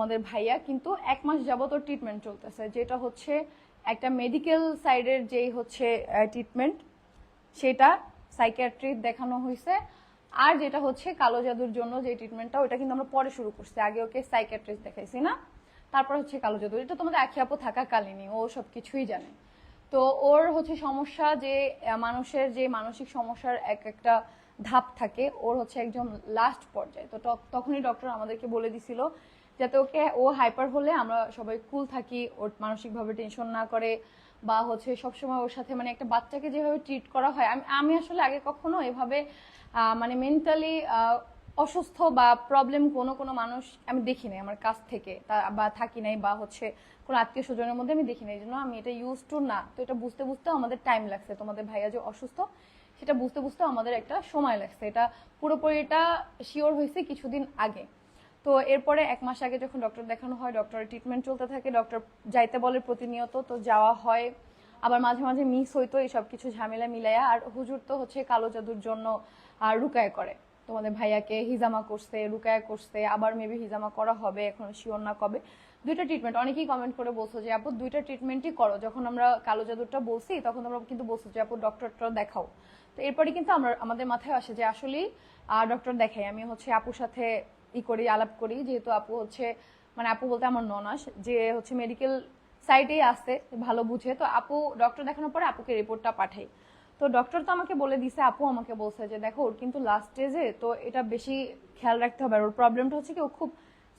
আমাদের ভাইয়া, কিন্তু এক মাস যাবত ট্রিটমেন্ট চলতেছে, যেটা হচ্ছে একটা মেডিকেল সাইডের যেই হচ্ছে ট্রিটমেন্ট সেটা সাইকিয়াট্রিক দেখানো হয়েছে আর যেটা হচ্ছে কালো জাদুর জন্য যে ট্রিটমেন্টটা ওটা কিন্তু আমরা পরে শুরু করছি। আগে ওকে সাইকিয়াট্রিস্ট দেখাইছি না, তারপর হচ্ছে কালো জাদু। এটা তোমাদের আখি আপু থাকাকালীনই, ও সব কিছুই জানে। তো ওর হচ্ছে সমস্যা যে মানুষের যে মানসিক সমস্যার এক একটা ধাপ থাকে, ওর হচ্ছে একদম লাস্ট পর্যায়ে। তো তখনই ডক্টর আমাদেরকে বলে দিছিল যাতে ওকে ও হাইপার হলে আমরা সবাই কুল থাকি, ওর মানসিকভাবে টেনশন না করে বা হচ্ছে সবসময় ওর সাথে মানে একটা বাচ্চাকে যেভাবে ট্রিট করা হয়, আমি আমি আসলে আগে কখনো এভাবে মানে মেন্টালি অসুস্থ বা প্রবলেম কোনো কোনো মানুষ আমি দেখি নাই আমার কাছ থেকে বা থাকি নাই বা হচ্ছে কোনো আত্মীয় স্বজনের মধ্যে আমি দেখি নাই এই জন্য আমি এটা ইউজ টু না। তো এটা বুঝতে বুঝতেও আমাদের টাইম লাগছে। তোমাদের ভাইয়া যে অসুস্থ, সেটা বুঝতে বুঝতেও আমাদের একটা সময় লাগছে। এটা পুরোপুরি এটা শিওর হয়েছে কিছুদিন আগে। তো এরপরে এক মাস আগে যখন ডক্টর দেখানো হয় ডক্টরের ট্রিটমেন্ট চলতে থাকে ডক্টর যাইতে বলে প্রতিনিয়ত, তো যাওয়া হয়। আবার মাঝে মাঝে মিস হইতো এইসব কিছু ঝামেলা মিলাইয়া। আর হুজুর তো হচ্ছে কালো জাদুর জন্য আর রুকায় করে। তোমাদের ভাইয়াকে হিজামা করছে, রুকায়া করছে, আবার মেবি হিজামা করা হবে, এখন শিওর না কবে। দুইটা ট্রিটমেন্ট অনেকেই কমেন্ট করে বলছো যে, আপু, দুইটা ট্রিটমেন্টই করো। যখন আমরা কালো জাদুরটা বলছি, তখন তোমরা কিন্তু বলছো যে, আপু ডক্টরটা দেখাও। তো এরপরে কিন্তু আমরা, আমাদের মাথায় আসে যে, আসলেই ডক্টর দেখাই। আমি হচ্ছে আপুর সাথে ই করি, আলাপ করি। যেহেতু আপু হচ্ছে মানে আপু বলতে আমার ননাস যে হচ্ছে মেডিকেল সাইটেই আসছে ভালো বুঝে। তো আপু ডক্টর দেখানোর পরে আপুকে রিপোর্টটা পাঠাই। তো ডক্টর তো আমাকে বলে দিছে, আপু আমাকে বলছে যে, দেখো, ওর কিন্তু লাস্ট স্টেজে তো এটা বেশি খেয়াল রাখতে হবে। আর ওর প্রবলেমটা হচ্ছে কি, ও খুব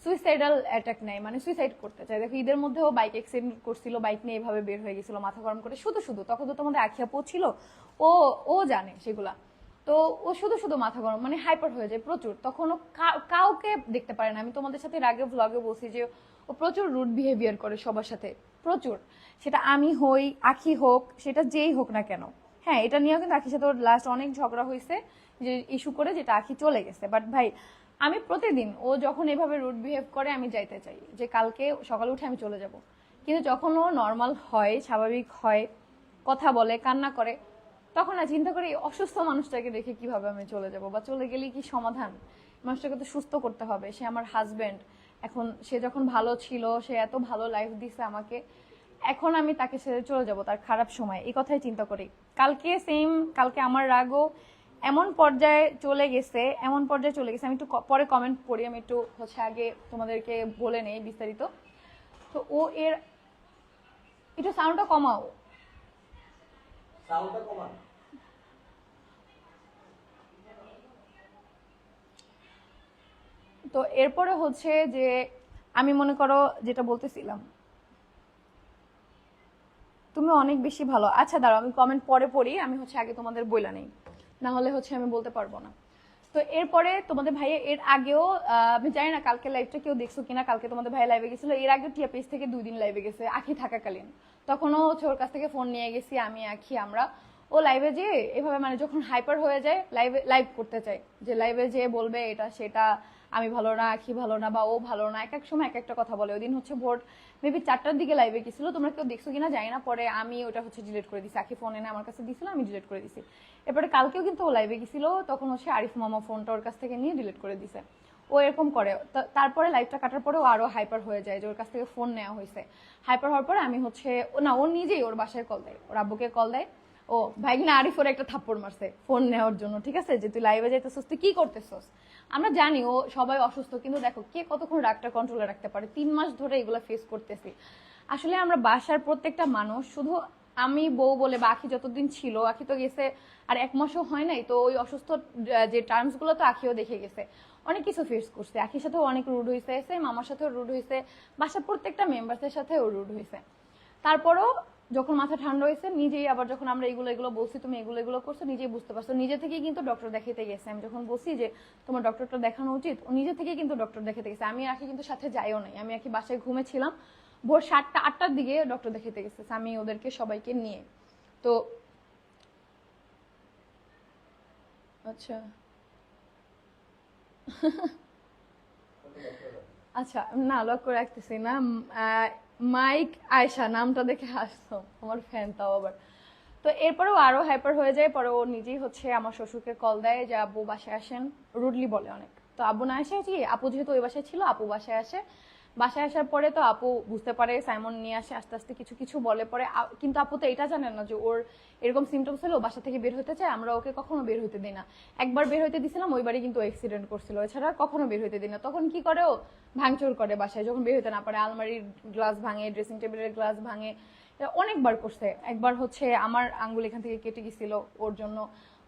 সুইসাইডাল অ্যাটাক নেয় মানে সুইসাইড করতে চায়। দেখো, ঈদের মধ্যে ও বাইক অ্যাক্সিডেন্ট করছিল বাইক নিয়ে এভাবে বের হয়ে গেছিল, মাথা গরম করে। শুধু শুধু, তখন তো তোমাদের আখিয়া ছিল, ও ও জানে সেগুলা। তো ও শুধু শুধু মাথা গরম মানে হাইপার হয়ে যায় প্রচুর। তখন ও কাউকে দেখতে পারে না। আমি তোমাদের সাথে আগে ভ্লগে বলছি যে, ও প্রচুর রুড বিহেভিয়ার করে সবার সাথে। প্রচুর। সেটা আমি হই, আখি হোক, সেটা যেই হোক না কেন। হ্যাঁ এটা নিয়েও কিন্তু আখির সাথে ওর লাস্ট অনেক ঝগড়া হয়েছে যে ইস্যু করে যেটা আখি চলে গেছে। বাট ভাই, আমি প্রতিদিন, ও যখন এভাবে রুড বিহেভ করে, আমি যাইতে চাই। যে কালকে সকালে উঠে আমি চলে যাব। কিন্তু যখন ও নর্মাল হয়, স্বাভাবিক হয়, কথা বলে, কান্না করে তখন না চিন্তা করি অসুস্থ মানুষটাকে রেখে কীভাবে আমি চলে যাব বা চলে গেলে কি সমাধান? মানুষটাকে তো সুস্থ করতে হবে। সে আমার হাজবেন্ড এখন সে যখন ভালো ছিল, সে এত ভালো লাইফ দিছে আমাকে। এখন আমি তাকে ছেড়ে চলে যাব তার খারাপ সময়। এই কথাই চিন্তা করি। কালকে সেম কালকে আমার রাগও এমন পর্যায়ে চলে গেছে, এমন পর্যায়ে চলে গেছে। আমি একটু পরে কমেন্ট পড়ি। আমি একটু হচ্ছে আগে তোমাদেরকে বলে নেই বিস্তারিত। তো ও এর একটু সাউন্ডটা কমাও। কমান। তো এরপরে হচ্ছে যে আমি মনে করো যেটা বলতেছিলাম, তুমি অনেক বেশি ভালো। আচ্ছা দাঁড়াও, আমি কমেন্ট পরে পড়ি, আমি হচ্ছে আগে তোমাদের বইলা নেই। না হলে হচ্ছে আমি বলতে পারব না। তো এরপরে তোমাদের ভাইয়া এর আগেও আমি জানি না কালকে লাইভটা কেউ দেখছ কিনা, কালকে তোমাদের ভাই লাইভে গেছিল, এর আগে টিয়া পেজ থেকে দুই দিন লাইভে গেছে, আখি থাকাকালীন। তখনও হচ্ছে ওর কাছ থেকে ফোন নিয়ে গেছি, আমি, আখি, আমরা। ও লাইভে যে এভাবে মানে যখন হাইপার হয়ে যায় লাইভে লাইভ করতে চাই যে লাইভে যে বলবে এটা, সেটা, আমি ভালো না, আখি ভালো না, বা ও ভালো না, এক এক সময় এক একটা কথা বলে। ওই দিন হচ্ছে ভোট মেবি চারটার দিকে লাইভে গেছিল। তোমরা কেউ দেখছ কিনা জানি না, পরে আমি ওটা হচ্ছে ডিলিট করে দিছি। আখি ফোন এনে আমার কাছে দিছিল, আমি ডিলিট করে দিছি। এরপরে কালকেও কিন্তু ও লাইভে গেছিল, তখন হচ্ছে আরিফ মামা ফোনটা ওর কাছ থেকে নিয়ে ডিলিট করে দিছে। ও এরকম করে। তারপরে লাইফটা কাটার পরে ও আরও হাইপার হয়ে যায় যে ওর কাছ থেকে ফোন নেওয়া হয়েছে। হাইপার হওয়ার পরে আমি হচ্ছে না, ও নিজেই ওর বাসায় কল দেয়। ওর আব্বুকে কল দেয়। ও, ভাইগনা আরিফ ওর একটা থাপ্পড় মারছে ফোন নেওয়ার জন্য, ঠিক আছে? যে তুই লাইভে যাইতেছস, তুই কি করতেছস? আমরা জানি ও সবাই অসুস্থ, কিন্তু দেখো, কে কতক্ষণ রাগটা কন্ট্রোলে রাখতে পারে? তিন মাস ধরে এগুলো ফেস করতেছি। আসলে আমরা বাসার প্রত্যেকটা মানুষ, শুধু আমি, বউ বলে বা আখি যতদিন ছিল, আখি তো গেছে আর এক মাসও হয় নাই, তো ওই অসুস্থ যে টার্মসগুলো তো আখিও দেখে গেছে। অনেক কিছু ফেস করছে। আখির সাথেও অনেক রুড হয়েছে সেম আমার সাথেও রুড হয়েছে বাসার প্রত্যেকটা মেম্বারসের সাথেও রুড হয়েছে তারপরও যখন মাথা ঠান্ডা হয়েছে নিজেই আবার যখন আমরা এগুলো এগুলো বলছি, তুমি এগুলো এগুলো করছ, নিজেই বুঝতে পারছ। নিজে থেকেই কিন্তু ডক্টর দেখাতে গেছে। আমি যখন বলছি যে, তোমার ডক্টরটা দেখানো উচিত, ও নিজে থেকেই কিন্তু ডক্টর দেখাতে গেছে। আমি আখি কিন্তু সাথে যাইও নাই। আমি আখি বাসায় ঘুমেছিলাম, ভোর সাতটা, আটটার দিকে ডক্টর দেখাতে গেছে আমি ওদেরকে সবাইকে নিয়ে। তো আচ্ছা। আচ্ছা না লক্ষ্য রাখতেছি না। মাইক আয়শা, নামটা দেখে হাসতো আমার ফ্যান তাও আবার। তো এরপরেও আরও হাইপার হয়ে যায়, পরে ও নিজেই হচ্ছে আমার শ্বশুরকে কল দেয় যে, আব্বু, বাসায় আসেন। রুডলি বলে অনেক। তো আব্বু না আসে কি, আপু যেহেতু ওই বাসায় ছিল, আপু বাসায় আসে। বাসায় আসার পরে তো আপু বুঝতে পারে, সাইমন নিয়ে আসে, আস্তে আস্তে কিছু কিছু বলে পরে কিন্তু আপু তো এটা জানে না যে ওর এরকম সিমটমস হলে বাসা থেকে বের হতে চায়, আমরা ওকে কখনো বের হতে দিই না। একবার বের হতে দিছিলাম ওইবারই কিন্তু অ্যাক্সিডেন্ট করছিল, এছাড়া কখনো বের হতে দিই না। তখন কি করে ও? ভাঙচুর করে বাসায়, যখন বের হতে না পারে, আলমারির গ্লাস ভাঙে ড্রেসিং টেবিলের গ্লাস ভাঙে অনেকবার করছে। একবার হচ্ছে আমার আঙ্গুল এখান থেকে কেটে গেছিল ওর জন্য,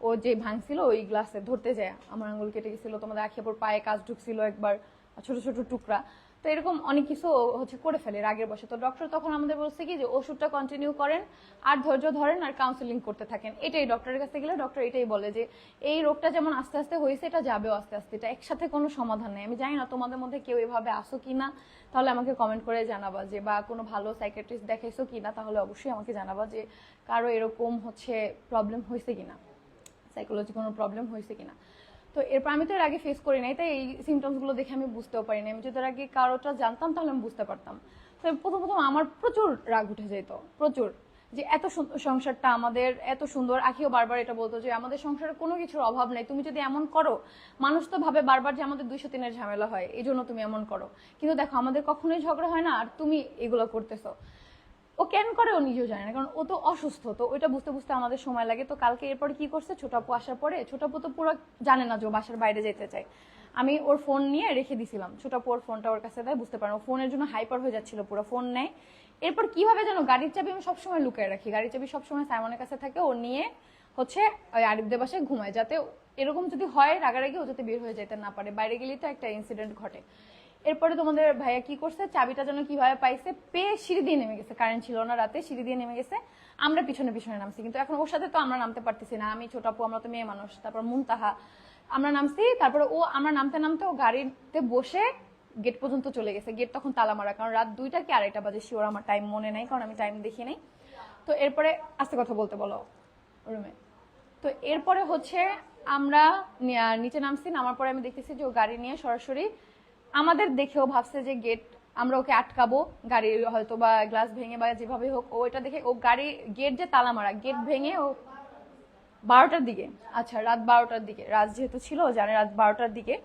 ও যে ভাঙছিল ওই গ্লাসে ধরতে যায়, আমার আঙ্গুল কেটে গেছিল, তোমাদের আখিয়াপুর পায়ে কাজ ঢুকছিল একবার, ছোট ছোট টুকরা। তো এরকম অনেক কিছু হচ্ছে করে ফেলে রাগের বসে তো ডক্টর তখন আমাদের বলছে কি যে ওষুধটা কন্টিনিউ করেন আর ধৈর্য ধরেন আর কাউন্সিলিং করতে থাকেন। এটাই ডক্টরের কাছে গেলে ডক্টর এটাই বলে যে এই রোগটা যেমন আস্তে আস্তে হয়েছে, এটা যাবেও আস্তে আস্তে। এটা একসাথে কোনো সমাধান নেই। আমি জানি না তোমাদের মধ্যে কেউ এভাবে আসো কি না, তাহলে আমাকে কমেন্ট করে জানাবা যে বা কোনো ভালো সাইকেট্রিস্ট দেখাইছো কিনা তাহলে অবশ্যই আমাকে জানাবা যে কারও এরকম হচ্ছে প্রবলেম হয়েছে কিনা। সাইকোলজি কোনো প্রবলেম হয়েছে কিনা। তো এরপর আমি তো এর আগে ফেস করি নাই, তাই এই সিমটমসগুলো দেখে আমি বুঝতেও পারি পারিনি আমি যদি এর আগে কারোটা জানতাম, তাহলে আমি বুঝতে পারতাম। তো প্রথম প্রথম আমার প্রচুর রাগ উঠে যেত, প্রচুর। যে এত সংসারটা আমাদের, এত সুন্দর। আখিও বারবার এটা বলতো যে আমাদের সংসারে কোনো কিছুর অভাব নাই। তুমি যদি এমন করো, মানুষ তো ভাবে বারবার যে আমাদের দুইশো তিনের ঝামেলা হয়, এই জন্য তুমি এমন করো। কিন্তু দেখো, আমাদের কখনোই ঝগড়া হয় না, আর তুমি এগুলো করতেছো। ও কেন করে ও নিজেও জানে না, কারণ ও তো অসুস্থ, তো ওইটা বুঝতে বুঝতে আমাদের সময় লাগে। তো কালকে এরপর কি করছে? ছোট আপু আসার পরে, ছোট আপু তো পুরো জানে না যে বাসার বাইরে যেতে চায়। আমি ওর ফোন নিয়ে রেখে দিছিলাম। ছোট আপু ওর ফোনটা ওর কাছে দেয়, বুঝতে পারেন, ও ফোনের জন্য হাইপার হয়ে যাচ্ছিল, পুরো ফোন নেয়। এরপর কীভাবে যেন গাড়ির চাবি আমি সবসময় লুকিয়ে রাখি, গাড়ির চাবি সবসময় সাইমনের কাছে থাকে, ও নিয়ে হচ্ছে ওই আরিফদের বাসায় ঘুমায়, যাতে এরকম যদি হয় রাগারাগি, ও যাতে বের হয়ে যেতে না পারে। বাইরে গেলেই তো একটা ইনসিডেন্ট ঘটে। এরপরে তোমাদের ভাইয়া কি করছে? চাবিটা যেন কীভাবে পাইছে? পেয়ে সিঁড়ি দিয়ে নেমে গেছে। কারেন্ট ছিল না রাতে, সিঁড়ি দিয়ে নেমে গেছে। আমরা পিছনে পিছনে নামছি, কিন্তু এখন ওর সাথে তো আমরা নামতে পারতেছি না। আমি ছোট আপু, আমরা তো মেয়ে মানুষ, তারপর মুনতাহা। আমরা নামছি, তারপরে ও আমরা নামতে নামতে ও গাড়িতে বসে গেট পর্যন্ত চলে গেছে। গেট তখন তালা মারা, কারণ রাত দুইটা কি আড়াইটা বাজে? শিওর আমার টাইম মনে নাই, কারণ আমি টাইম দেখি নাই। তো এরপরে আস্তে কথা বলতে বলো রুমে তো এরপরে হচ্ছে আমরা নিচে নামছি, নামার পরে আমি দেখতেছি যে ও গাড়ি নিয়ে সরাসরি আমাদের দেখেও ভাবছে যে গেট আমরা ওকে আটকাবো, গাড়ি হয়তো বা গ্লাস ভেঙে বা যেভাবে হোক, ও এটা দেখে, ও গাড়ি গেট যে তালা মারা গেট ভেঙে ও বারোটার দিকে আচ্ছা রাত বারোটার দিকে, রাত যেহেতু ছিল জানে রাত বারোটার দিকে,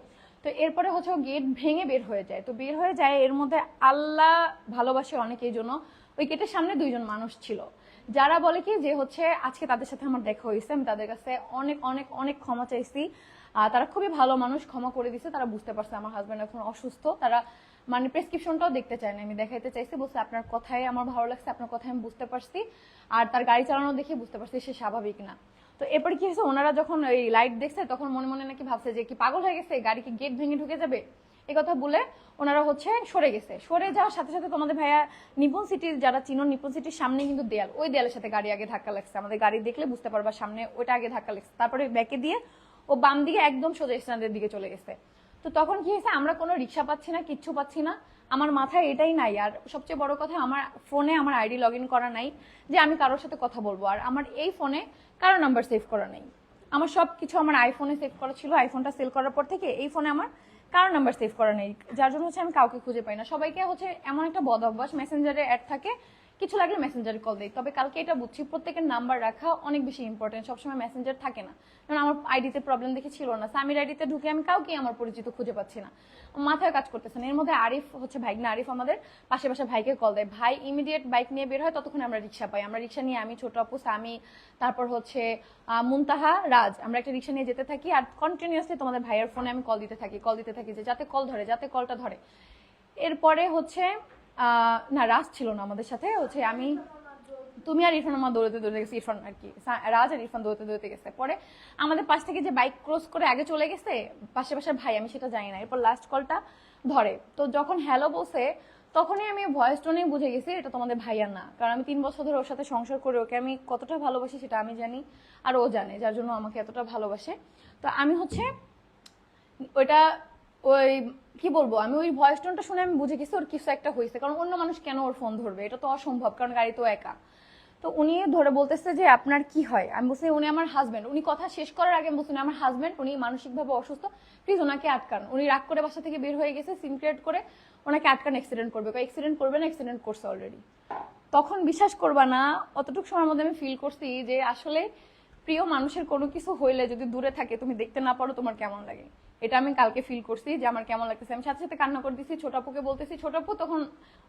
তো এরপরে হচ্ছে ও গেট ভেঙে বের হয়ে যায়, তো বের হয়ে যায় এর মধ্যে আল্লাহ ভালোবাসে অনেক এই জন্য, ওই গেটের সামনে দুইজন মানুষ ছিল, যারা বলে কি যে হচ্ছে, আজকে তাদের সাথে আমার দেখা হয়েছে, আমি তাদের কাছে অনেক অনেক অনেক ক্ষমা চাইছি তারা খুবই ভালো মানুষ, ক্ষমা করে দিছে, তারা বুঝতে পারছে আমার হাজব্যান্ড এখন অসুস্থ। তারা মানে প্রেসক্রিপশনটাও দেখতে চায় না, আমি দেখাইতে চাইছি, বলছে আপনার কথাই আমার ভালো লাগছে, আপনার কথাই আমি বুঝতে পারছি। আর তার গাড়ি চালানো দেখে বুঝতে পারছি সে স্বাভাবিক না। তো এরপরে কি হয়েছে, ওনারা যখন ওই লাইট দেখছে, তখন মনে মনে নাকি ভাবছে যে কি পাগল হয়ে গেছে গাড়ি কি গেট ভেঙে ঢুকে যাবে? এই কথা বলে ওনারা হচ্ছে সরে গেছে। সরে যাওয়ার সাথে সাথে তোমাদের ভাইয়া নিপুণ সিটির যারা চিনো, নিপুণ সিটির সামনে কিন্তু দেয়াল, ওই দেয়ালের সাথে গাড়ি আগে ধাক্কা লাগছে। আমাদের গাড়ি দেখলে বুঝতে পারবা সামনে ওইটা আগে ধাক্কা লাগছে। তারপরে ব্যাকে দিয়ে ও বাম দিকে একদম সোজা স্ট্যান্ডের দিকে চলে গেছে। তো তখন কি হয়েছে? আমরা কোনো রিক্সা পাচ্ছি না, কিচ্ছু পাচ্ছি না। আমার মাথায় এটাই নাই। আর সবচেয়ে বড় কথা, আমার ফোনে আমার আইডি লগ ইন করা নাই যে আমি কারোর সাথে কথা বলব। আর আমার এই ফোনে কারও নাম্বার সেভ করা নেই। আমার সব কিছু আমার আইফোনে সেভ করা ছিল। আইফোনটা সেল করার পর থেকে এই ফোনে আমার কারও নাম্বার সেভ করা নেই। যার জন্য হচ্ছে আমি কাউকে খুঁজে পাই না। সবাইকে হচ্ছে এমন একটা বদ অভ্যাস, মেসেঞ্জারে অ্যাড থাকে কিছু লাগলে মেসেঞ্জারে কল দেয় তবে কালকে এটা বুঝছি, প্রত্যেকের নাম্বার রাখা অনেক বেশি ইম্পর্টেন্ট সবসময় মেসেঞ্জার থাকে না। কারণ আমার আইডিতে প্রবলেম দেখে ছিল না। সামির আইডিতে ঢুকে আমি কাউকে আমার পরিচিত খুঁজে পাচ্ছি না। মাথায় কাজ করতেছে না। এর মধ্যে আরিফ হচ্ছে ভাইগনা আরিফ আমাদের পাশে পাশে ভাইকে কল দেয়। ভাই ইমিডিয়েট বাইক নিয়ে বের হয়, ততক্ষণ আমরা রিক্সা পাই। আমরা রিক্সা নিয়ে আমি, ছোট আপু সামি তারপর হচ্ছে মুনতাহা, রাজ। আমরা একটা রিক্সা নিয়ে যেতে থাকি আর কন্টিনিউসলি তোমাদের ভাইয়ের ফোনে আমি কল দিতে থাকি কল দিতে থাকি যে যাতে কল ধরে, যাতে কলটা ধরে। এরপরে হচ্ছে না, রাজ ছিল না আমাদের সাথে। হচ্ছে আমি, তুমি আর ইরফান আমার দৌড়তে দৌড়তে গেছে, ইরফান আর কি। রাজ আর ইরফান দৌড়তে দৌড়তে গেছে। পরে আমাদের পাশ থেকে যে বাইক ক্রস করে আগে চলে গেছে, পাশে পাশের ভাই, আমি সেটা জানি না। এরপর লাস্ট কলটা ধরে। তো যখন হ্যালো বসে তখনই আমি ভয়েস টোনেই বুঝে গেছি, এটা তোমাদের ভাইয়া না। কারণ আমি তিন বছর ধরে ওর সাথে সংসার করে, ওকে আমি কতটা ভালোবাসি সেটা আমি জানি, আর ও জানে, যার জন্য আমাকে এতটা ভালোবাসে। তো আমি হচ্ছে, ওইটা ওই, কি বলব, আমি ওই ভয়েস টোনটা শুনে আমি বুঝে গেছি ওর কিছু একটা হয়েছে। কারণ অন্য মানুষ কেন ওর ফোন ধরবে? এটা তো অসম্ভব, কারণ গাড়ি তো একা। তো উনি ধরে বলতেছে যে, আপনার কি হয়? আমি বলছি, উনি আমার হাজব্যান্ড উনি কথা শেষ করার আগে বলছি আমার হাজব্যান্ড উনি মানসিকভাবে অসুস্থ। প্লিজ ওনাকে আটকান। উনি রাগ করে বাসা থেকে বের হয়ে গেছে সিম ক্রিয়েট করে ওনাকে আটকান অ্যাক্সিডেন্ট করবে। অ্যাক্সিডেন্ট করবে না অ্যাক্সিডেন্ট করছে অলরেডি তখন বিশ্বাস করবা না, অতটুকু সময়ের মধ্যে আমি ফিল করছি যে, আসলে প্রিয় মানুষের কোনো কিছু হইলে যদি দূরে থাকে, তুমি দেখতে না পারো তোমার কেমন লাগে। এটা আমি কালকে ফিল করছি যে আমার কেমন লাগতেছে। আমি সাথে সাথে কান্না করে দিছি, ছোট আপুকে বলতেছি, ছোট আপু তখন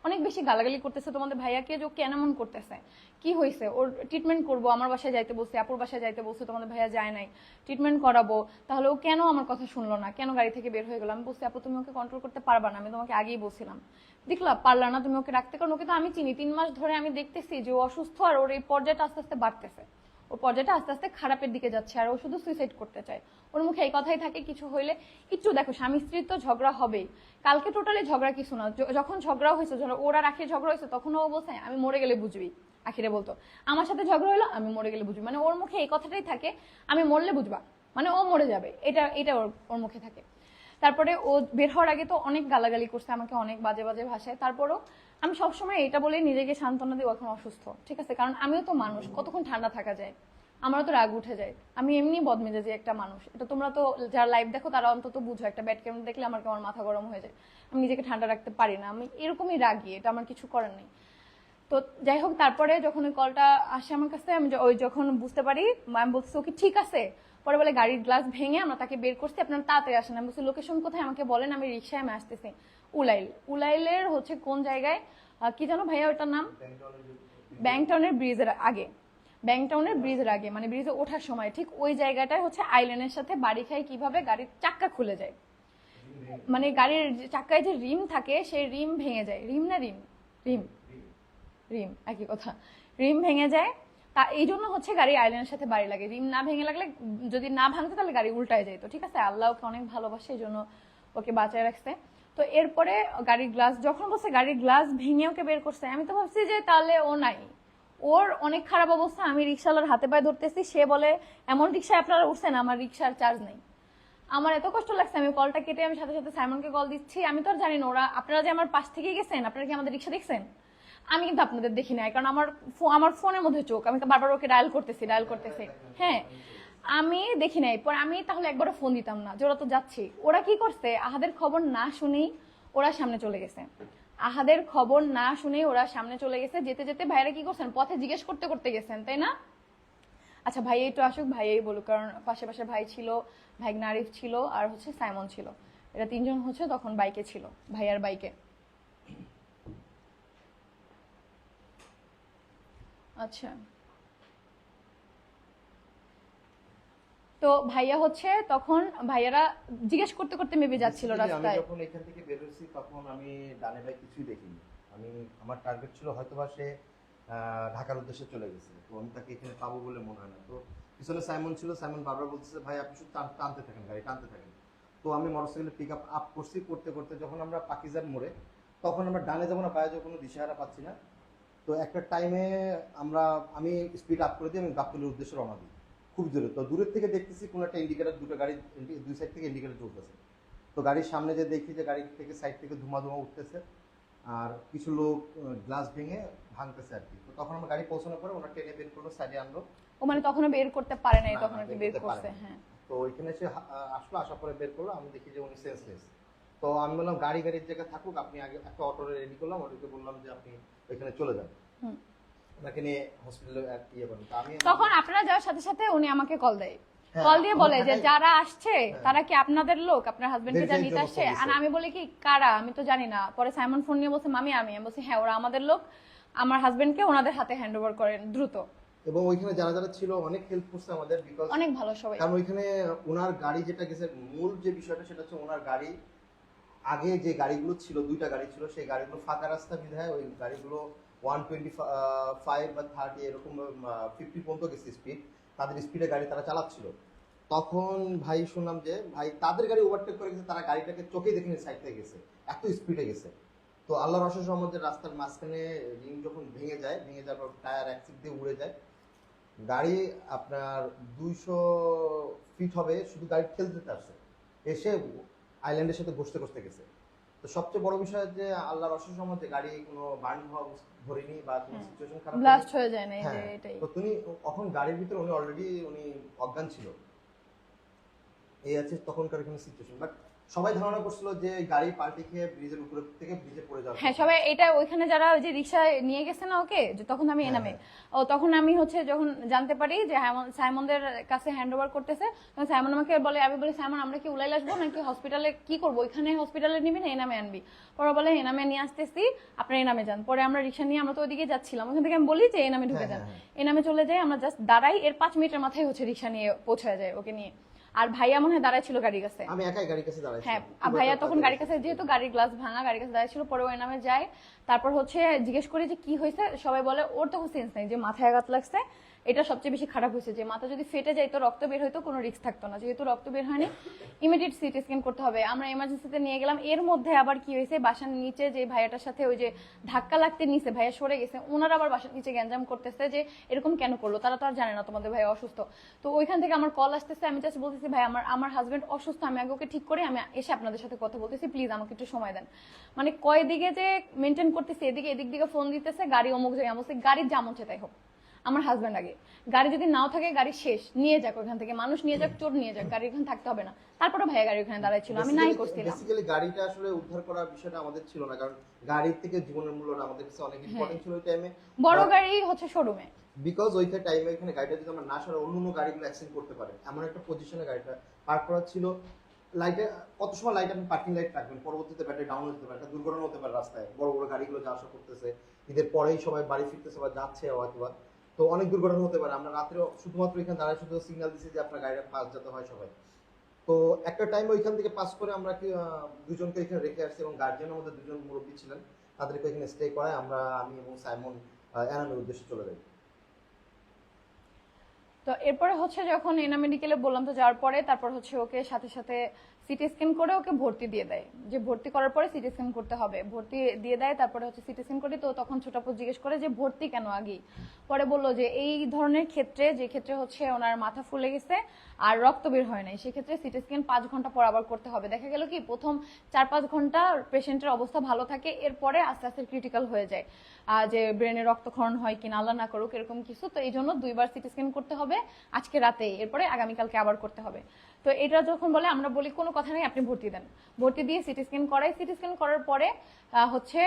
অনেক বেশি গালাগালি করতেছে তোমাদের ভাইয়াকে যে কেন এমন করতেছে? কি হয়েছে? ওর ট্রিটমেন্ট করব, আমার বাসায় যাইতে বলছি, আপুর বাসায় যাইতে বলছি, তোমাদের ভাইয়া যায় নাই ট্রিটমেন্ট করাবো। তাহলে ও কেন আমার কথা শুনলো না? কেন গাড়ি থেকে বের হয়ে গেলো? আমি বলছি, আপু, তুমি ওকে কন্ট্রোল করতে পারবা না। আমি তোমাকে আগেই বলছিলাম। দেখলা, পারলা না তুমি ওকে রাখতে? কারণ ওকে তো আমি চিনি। তিন মাস ধরে আমি দেখতেছি যে ও অসুস্থ আর ওর এই পর্যায়টা আস্তে আস্তে বাড়তেছে। ওর পর্যায়টা আস্তে আস্তে খারাপের দিকে যাচ্ছে আর ও শুধু সুইসাইড করতে চায়। ওর মুখে এই কথাই থাকে, কিছু হইলে একটু দেখো, স্বামী স্ত্রীর তো ঝগড়া হবেই। কালকে টোটালি ঝগড়া কিছু না। যখন ঝগড়া হয়েছে ওরা রাখি ঝগড়া হয়েছে, তখন ও বলছে, আমি মরে গেলে বুঝবি। আখিরে বলতো, আমার সাথে ঝগড়া হলো আমি মরে গেলে বুঝবি। মানে ওর মুখে এই কথাটাই থাকে, আমি মরলে বুঝবা। মানে ও মরে যাবে, এটা এটা ওর ওর মুখে থাকে। তারপরে ও বের হওয়ার আগে তো অনেক গালাগালি করছে আমাকে অনেক বাজে বাজে ভাষায়। তারপরও আমি সবসময় এটা বলে নিজেকে সান্ত্বনা দিই এখন অসুস্থ। ঠিক আছে? কারণ আমিও তো মানুষ, কতক্ষণ ঠান্ডা থাকা যায়? আমারও তো রাগ উঠে যায়। আমি এমনি বদমেজাজি একটা মানুষ। এটা তোমরা তো যারা লাইভ দেখো, তারা অন্তত বুঝো, একটা ব্যাট ক্যামেরা দেখলে আমার কেমন মাথা গরম হয়ে যায়। আমি নিজেকে ঠান্ডা রাখতে পারি না। আমি এরকমই রাগি, এটা আমার কিছু করার নেই। তো যাই হোক, তারপরে যখন ওই কলটা আসে আমার কাছে, আমি ওই যখন বুঝতে পারি, আমি বলছি, ওকে, ঠিক আছে। পরে বলে, গাড়ির গ্লাস ভেঙে আমরা তাকে বের করছি, আপনার তাড়াতাড়ি আসেন। আমি বলছি লোকেশন কোথায়? আমাকে বলেন, আমি রিক্সায় আমি আসতেছি। উলাইল। উলাইলের হচ্ছে কোন জায়গায়? কি জানো ভাইয়া ওটার নাম? ব্যাংটাউনের ব্রিজের আগে। ব্যাংটাউনের ব্রিজের আগে মানে ব্রিজে ওঠার সময়। ঠিক ওই জায়গাটায় হচ্ছে আইল্যান্ডের সাথে বাড়ি খাই কীভাবে? গাড়ির চাক্কা খুলে যায়। মানে গাড়ির চাক্কায় যে রিম থাকে, সেই রিম ভেঙে যায়। রিম না রিম? রিম। রিম, একই কথা। রিম ভেঙে যায়। তা এই জন্য হচ্ছে গাড়ি আইল্যান্ডের সাথে বাড়ি লাগে। রিম না ভেঙে লাগলে যদি না ভাঙতো, তাহলে গাড়ি উল্টায় যেত ঠিক আছে, আল্লাহ ওকে অনেক ভালোবাসে, এই জন্য ওকে বাঁচায় রাখছে। তো এরপরে গাড়ির গ্লাস যখন বলছে গাড়ির গ্লাস ভেঙে ওকে বের করছে, আমি তো ভাবছি যে তাহলে ও নাই। ওর অনেক খারাপ অবস্থা, আমি রিক্সাওয়ালার হাতে পায়ে ধরতেছি, সে বলে, এমন রিক্সায় আপনারা উঠছেন, আমার রিক্সার চার্জ নেই। আমার এত কষ্ট লাগছে, আমি কলটা কেটে আমি সাথে সাথে সাইমনকে কল দিচ্ছি। আমি তো আর জানি না, ওরা, আপনারা যে আমার পাশ থেকে গেছেন, আপনারা কি আমাদের রিক্সা দেখছেন? আমি কিন্তু আপনাদের দেখি নাই, কারণ আমার আমার ফোনের মধ্যে চোখ, আমি বারবার ওকে ডায়াল করতেছি ডায়াল করতেছি। হ্যাঁ আমি দেখি নাই। পর আমি তাহলে একবারও ফোন দিতাম না। যে ওরা তো যাচ্ছি। ওরা কি করছে? আহাদের খবর না শুনেই ওরা সামনে চলে গেছে। আহাদের খবর না শুনেই ওরা সামনে চলে গেছে। যেতে যেতে ভাইরা কি করছেন? পথে জিজ্ঞেস করতে করতে গেছেন, তাই না? আচ্ছা ভাই একটু আসুক ভাইয়াই বলুক। কারণ পাশে পাশে ভাই ছিল, ভাই নারিফ ছিল, আর হচ্ছে সাইমন ছিল। এরা তিনজন হচ্ছে তখন বাইকে ছিল ভাইয়ার বাইকে। আচ্ছা। তো ভাইয়া হচ্ছে তখন ভাইয়ারা জিজ্ঞেস করতে করতে মেবি যাচ্ছিল Basically, আমি রাস্তায়। যখন এখান থেকে বের হয়েছি তখন আমি ডানে ভাই কিছুই দেখিনি। আমি আমার টার্গেট ছিল হয়তো বা সে ঢাকার উদ্দেশ্যে চলে গেছে। তো আমি তাকে এখানে পাবো বলে মনে হয় না। তো পিছনে সাইমন ছিল সাইমন বারবার বলতেছে ভাই আপনি শুধু টানতে থাকেন গাড়ি টানতে থাকেন। তো আমি মোটরসাইকেলে পিক আপ আপ করছি করতে করতে যখন আমরা পাকিজার মোড়ে তখন আমরা ডানে যাব না পায়ে যাব কোনো দিশাহারা পাচ্ছি না। তো একটা টাইমে আমরা আমি স্পিড আপ করে দিই আমি গাবতলির উদ্দেশ্যে রওনা দিই। খুব দূরে তো দূরের থেকে দেখতেছি কোনো একটা ইন্ডিকেটার দুটো গাড়ি দুই সাইড থেকে ইন্ডিকেটার চলতেছে তো গাড়ির সামনে যে দেখি যে গাড়ি থেকে সাইড থেকে ধুমা ধুমা উঠতেছে আর কিছু লোক গ্লাস ভেঙে ভাঙতেছে আর কি। তো তখন আমরা গাড়ি পৌঁছানোর পরে ওরা টেনে বের করল সাইডে আনলো। ও মানে তখনও বের করতে পারে নাই তখন কি বের করতে করছে হ্যাঁ। তো ওইখানে এসে আসলো আসার পরে বের করল আমি দেখি যে উনি সেন্সলেস তো আমি বললাম গাড়ি গাড়ির জায়গায় থাকুক আপনি আগে একটা অটো রেডি করলাম ওটাকে বললাম যে আপনি ওইখানে চলে যান। ওনাকে নিয়ে হসপিটালে ইয়ে করেন আমি তখন আপনারা যাওয়ার সাথে সাথে উনি আমাকে কল দেয়। হ্যাঁ, কল দিয়ে বলে যে যারা আসছে হ্যাঁ। তারা কি আপনাদের লোক? আপনার হাজবেন্ডকে যা নিতে আসছে? আর আমি বলি কি কারা? আমি তো জানি না। পরে সাইমন ফোন নিয়ে বলছে মামি আমি। আমি বলছি হ্যাঁ ওরা আমাদের লোক। আমার হাজবেন্ডকে ওনাদের হাতে হ্যান্ড ওভার করেন দ্রুত। এবং ওইখানে যারা যারা ছিল অনেক হেল্প করছে আমাদের বিকজ অনেক ভালো সবাই। কারণ ওইখানে ওনার গাড়ি যেটা গেছে মূল যে বিষয়টা সেটা হচ্ছে ওনার গাড়ি আগে যে গাড়িগুলো ছিল দুইটা গাড়ি ছিল সেই গাড়িগুলো ফাঁকা রাস্তা বিধায় ওই গাড়িগুলো ওয়ান টোয়েন্টি ফাইভ বা থার্টি এরকম ফিফটি পর্যন্ত গেছে স্পিড তাদের স্পিডে গাড়ি তারা চালাচ্ছিল। তখন ভাই শুনলাম যে, ভাই, তাদের গাড়ি ওভারটেক করে গেছে, তারা গাড়িটাকে চোখে দেখে সাইড থেকে গেছে। এত স্পিডে গেছে। তো আল্লাহ রসের সম্বন্ধে রাস্তার মাঝখানে রিং যখন ভেঙে যায়, ভেঙে যাওয়ার পর টায়ার অ্যাক্সিড দিয়ে উড়ে যায়। গাড়ি আপনার দুইশো ফিট হবে, শুধু গাড়ি ঠেলতে আসছে এসে আইল্যান্ডের সাথে ঘষতে ঘষতে গেছে। তো সবচেয়ে বড় বিষয় যে আল্লাহর অশেষ রহমতে গাড়ি কোনো বার্ন হওয়া ধরেনি বা কোনো হ্যাঁ। সিচুয়েশন খারাপ ব্লাস্ট হয়ে যায় না এই যে হ্যাঁ, এটাই। তো তুমি তখন গাড়ির ভিতরে উনি অলরেডি উনি অজ্ঞান ছিল? এই আছে তখনকার এখানে সিচুয়েশন বাট সবাই ধারণা করছিল যে গাড়ি পাল্টি খেয়ে ব্রিজের উপরে থেকে ব্রিজে পড়ে যাবে। হ্যাঁ সবাই এটা ওইখানে যারা ওই যে রিক্সায় নিয়ে গেছে না ওকে যে তখন আমি হ্যাঁ, এনামে। ও তখন আমি হচ্ছে যখন জানতে পারি যে সাইমনদের কাছে হ্যান্ড ওভার করতেছে তখন সাইমন আমাকে বলে আমি বলি সাইমন আমরা কি উলাইল আসব নাকি হসপিটালে কি করব? ওইখানে হসপিটালে নিবি না এনামে আনবি? পরে বলে এনামে নিয়ে আসতেছি আপনার এনামে যান। পরে আমরা রিক্সা নিয়ে আমরা তো ওইদিকে যাচ্ছিলাম। ওখান থেকে আমি বলি যে এনামে ঢুকে হ্যাঁ, যান। হ্যাঁ, এনামে চলে যাই আমরা জাস্ট দাঁড়াই এর পাঁচ মিনিটের মাথায় হচ্ছে রিক্সা নিয়ে পৌঁছায় যায় ওকে নিয়ে। আর ভাইয়া মনে হয় দাঁড়ায় ছিল গাড়ির কাছে। আমি একাই গাড়ির কাছে দাঁড়াইছি হ্যাঁ আর ভাইয়া তখন গাড়ির কাছে যেহেতু গাড়ির গ্লাস ভাঙা গাড়ির কাছে দাঁড়ায় ছিল পরে ওই নামে যায়। তারপর হচ্ছে জিজ্ঞেস করি যে কি হয়েছে? সবাই বলে ওর তখন সেন্স নাই যে মাথায় আঘাত লাগছে। এটা সবচেয়ে বেশি খারাপ হয়েছে যে মাথা যদি ফেটে যায় তো রক্ত বের হইতো কোনো রিস্ক থাকতো না। যেহেতু রক্ত বের হয়নি ইমিডিয়েট সিটি স্ক্যান করতে হবে। আমরা এমার্জেন্সিতে নিয়ে গেলাম, এর মধ্যে আবার কি হয়েছে? বাসার নিচে যে ভাইয়াটার সাথে ওই যে ধাক্কা লাগতে নিচে ভাইয়া সরে গেছে ওনারা আবার বাসার নিচে গ্যাঞ্জাম করতেছে যে এরকম কেন করল? তারা তো আর জানে না তোমাদের ভাই অসুস্থ। তো ওইখান থেকে আমার কল আসতেছে, আমি জাস্ট বলতেছি, ভাই, আমার আমার হাজব্যান্ড অসুস্থ, আমি আগে ওকে ঠিক করে আমি এসে আপনাদের সাথে কথা বলতেছি প্লিজ আমাকে একটু সময় দেন। মানে কয় দিকে যে মেনটেন করতেছি, এদিকে এদিক দিকে ফোন দিতেছে, গাড়ি অমুক জায়গায় বলছে গাড়ির যা মন তাই হোক। আমার হাজব্যান্ড আগে। গাড়ি যদি নাও থাকে গাড়ি শেষ। নিয়ে যাক ওখান থেকে। মানুষ নিয়ে যাক চোর নিয়ে যাক গাড়ি ওখানে থাকতে হবে না। তারপরে ভাইয়া গাড়ি ওখানে দাঁড়াই ছিল। আমি নাই করছিলাম। বেসিক্যালি গাড়িটা আসলে উদ্ধার করার বিষয়টা আমাদের ছিল না। কারণ গাড়ির থেকে জীবনের মূল্যটা আমাদের কাছে অনেক ইম্পর্টেন্ট ছিল ওই টাইমে বড় গাড়ি হচ্ছে শোরুমে বিকজ ওই টাইমে এখানে গাড়িটা যদি আমরা না সরে অন্য অন্য গাড়িগুলো অ্যাক্সিডেন্ট করতে পারে। এমন একটা পজিশনে গাড়িটা পার্ক করা ছিল। লাইটে কত সময় লাইট আপনি পার্কিং লাইট রাখবেন? পরবর্তীতে ব্যাটারি ডাউন হতে পারে একটা দুর্ঘটনা হতে পারে রাস্তায়। বড় বড় গাড়িগুলো যা আসা করতেছে। ঈদের পরেই সবাই বাড়ি ফিরতেছে বা যাচ্ছে হয়তো বা। তো অনেক দুর্ঘটনা হতে পারে। আমরা রাত্রে শুধুমাত্র এখানে দাঁড়ায় শুধু সিগন্যাল দিচ্ছি যে আপনার গাড়িটা পাস যেতে হয় সবাই। তো একটা টাইম ওইখান থেকে পাস করে আমরা দুজনকে এখানে রেখে আসছি এবং গার্জিয়ানের মধ্যে দুজন মুরব্বী ছিলেন। তাদেরকে এখানে স্টে করায় আমরা, আমি এবং সাইমন এনামের উদ্দেশ্যে চলে যাই। তো এরপরে হচ্ছে যখন এনা মেডিকেলে বললাম তো যাওয়ার পরে তারপর হচ্ছে ওকে সাথে সাথে সিটি স্ক্যান করে ওকে ভর্তি দিয়ে দেয়। যে ভর্তি করার পরে সিটি স্ক্যান করতে হবে। ভর্তি দিয়ে দেয়, তারপরে হচ্ছে সিটি স্ক্যান করি, তো তখন ছোটাপু জিজ্ঞেস করে যে ভর্তি কেন আগে পরে বলল যে এই ধরনের ক্ষেত্রে, যে ক্ষেত্রে হচ্ছে ওনার মাথা ফুলে গেছে আর রক্ত বের হয় নাই, সেক্ষেত্রে সিটি স্ক্যান পাঁচ ঘণ্টা পর আবার করতে হবে। দেখা গেল কি, প্রথম চার পাঁচ ঘণ্টা পেশেন্টের অবস্থা ভালো থাকে, এরপরে আস্তে আস্তে ক্রিটিক্যাল হয়ে যায়। যে ব্রেনে রক্তক্ষরণ হয় কিনা, আল্লাহ না করুক, এরকম কিছু। তো এই জন্য দুইবার সিটি স্ক্যান করতে হবে। আজকে রাতে, এরপরে আগামীকালকে আবার করতে হবে। তো এটা যখন বলে, আমরা বলি কোনো কথা নেই, আপনি ভর্তি দেন। ভর্তি দিয়ে সিটি স্ক্যান করাই। সিটি স্ক্যান করার পরে হচ্ছে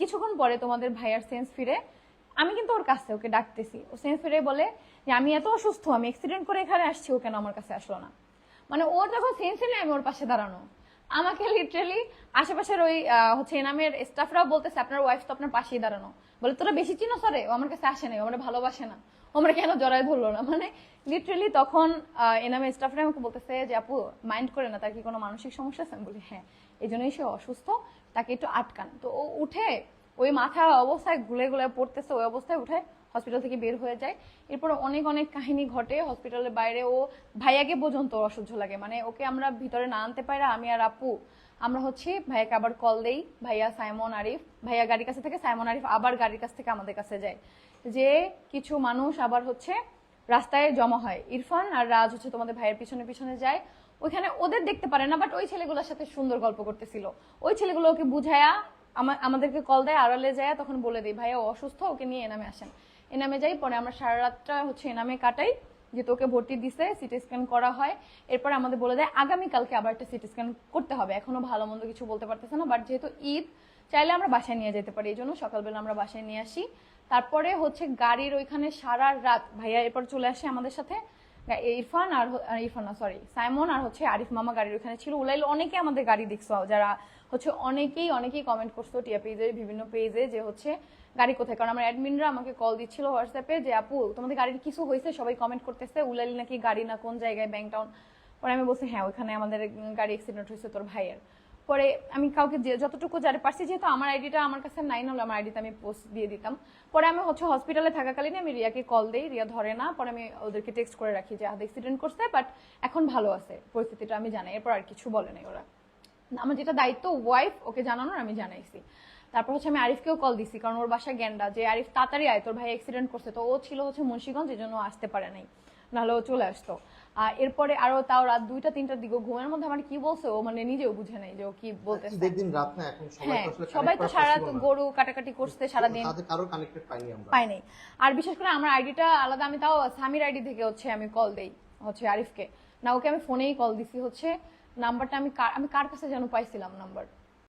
কিছুক্ষণ পরে তোমাদের ভাইয়ার সেন্স ফিরে। আমি কিন্তু ওর কাছে ওকে ডাকতেছি। ও সেন্স ফিরে বলে যে, আমি এত অসুস্থ, আমি অ্যাক্সিডেন্ট করে এখানে আসছি, ও কেন আমার কাছে আসলো না? মানে ওর যখন সেন্স নেই আমি ওর পাশে দাঁড়ানো। আমাকে লিটারালি আশেপাশের ওই হচ্ছে এনামের স্টাফরাও বলতেছে, আপনার ওয়াইফ তো আপনার পাশেই দাঁড়ানো। বলে, তোরা বেশি চিনো সরে ও আমার কাছে আসে নাই, ও আমার ভালোবাসে না। আমার কেন জড়ায় ধরলো না? মানে লিটারালি তখন আহ, এনামের স্টাফরা আমাকে বলতেছে যে আপু মাইন্ড করে না তার কি কোনো মানসিক সমস্যা আছে? আমি বলি হ্যাঁ এই জন্যই সে অসুস্থ তাকে একটু আটকান। তো ও উঠে ওই মাথা অবস্থায় গুলে গুলে পড়তেছে ওই অবস্থায় উঠে হসপিটাল থেকে বের হয়ে যায়। এরপর অনেক অনেক কাহিনী ঘটে হসপিটালের বাইরে। ও ভাইয়াকে পর্যন্ত অসহ্য লাগে। মানে ওকে আমরা ভিতরে না আনতে পারি আমি আর আপু আমরা হচ্ছে ভাইয়াকে আবার কল দেই। ভাইয়া সাইমন আরিফ ভাইয়া গাড়ির কাছে থেকে সাইমন আরিফ আবার গাড়ির কাছ থেকে আমাদের কাছে যায়। যে কিছু মানুষ আবার হচ্ছে রাস্তায় জমা হয়। ইরফান আর রাজ হচ্ছে তোমাদের ভাইয়ের পিছনে পিছনে যায়। ওইখানে ওদের দেখতে পারে না বাট ওই ছেলেগুলোর সাথে সুন্দর গল্প করতেছিল। ওই ছেলেগুলো ওকে বুঝায়া আমাদেরকে কল দেয়, আড়ালে যায়, তখন বলে দিই ভাইয়া অসুস্থ, ওকে নিয়ে এনামে আসেন। এনামে যাই, পরে আমরা সারা রাতটা হচ্ছে এনামে কাটাই, যে তোকে ভর্তি দিছে সিটি স্ক্যান করা হয়। এরপর আমাদের বলে দেয়, আগামীকালকে আবার একটা সিটি স্ক্যান করতে হবে। এখনও ভালো মন্দ কিছু বলতে পারতেছে না বাট যেহেতু ঈদ, চাইলে আমরা বাসায় নিয়ে যেতে পারি। এই জন্য সকালবেলা আমরা বাসায় নিয়ে আসি। তারপরে হচ্ছে গাড়ির ওইখানে সারা রাত, ভাইয়া এরপর চলে আসে আমাদের সাথে। ইরফান আর ইরফান না সরি সাইমন আর হচ্ছে আরিফ মামা গাড়ির ওখানে ছিল। উলাইল অনেকে আমাদের গাড়ি দেখছ, যারা হচ্ছে অনেকেই অনেকেই কমেন্ট করছ টিয়া পেজে বিভিন্ন পেজে যে হচ্ছে গাড়ি কোথায়? কারণ আমার অ্যাডমিনরা আমাকে কল দিচ্ছিল হোয়াটসঅ্যাপে যে, আপু, তোমাদের গাড়ির কিছু হয়েছে? সবাই কমেন্ট করতেছে, উলাইল নাকি গাড়ি না কোন জায়গায় ব্যাংক টাউন পরে আমি বলছি হ্যাঁ ওইখানে আমাদের গাড়ি অ্যাক্সিডেন্ট হয়েছে তোর ভাইয়ের। পরে আমি কাউকে যতটুকু জানি, পারছি যেহেতু আমার আইডিটা আমার কাছে নাই না আমার আইডিতে আমি পোস্ট দিয়ে দিতাম। পরে আমি হচ্ছে হসপিটালে থাকাকালীন আমি রিয়াকে কল দেই, রিয়া ধরে না, পরে আমি ওদেরকে টেক্সট করে রাখি যে, হাতে অ্যাক্সিডেন্ট করছে বাট এখন ভালো আছে, পরিস্থিতিটা আমি জানাই। এরপর আর কিছু বলে নাই ওরা। আমার যেটা দায়িত্ব ওয়াইফ ওকে জানানোর আমি জানাইছি। তারপর হচ্ছে আমি আরিফকেও কল দিছি, কারণ ওর বাসা গ্যান্ডা যে, আরিফ, তাড়াতাড়ি আয়, তোর ভাই অ্যাক্সিডেন্ট করছে। তো ও ছিল হচ্ছে মুন্সিগঞ্জ এই জন্য আসতে পারে নাই। নাহলে ও চলে আসতো। এরপরে আরও তাও রাত দুইটা তিনটার দিকে ঘুমের মধ্যে আমার কি বলছে ও? মানে নিজেও বুঝে নাই যে ও কি বলতেছে। ঈদের দিন রাত না এখন সবাই হ্যাঁ তো সবাই তো সারা গরু কাটাকাটি করছে সারাদিন। তাদের কারও কানেক্টেড পাইনি আমরা। পাই নাই। আর বিশেষ করে আমার আইডিটা আলাদা আমি তাও সামির আইডি থেকে হচ্ছে আমি কল দেই হচ্ছে আরিফকে। না ওকে আমি ফোনেই কল দিছি হচ্ছে নাম্বারটা আমি কার আমি কার কাছে যেন পাইছিলাম নাম্বার?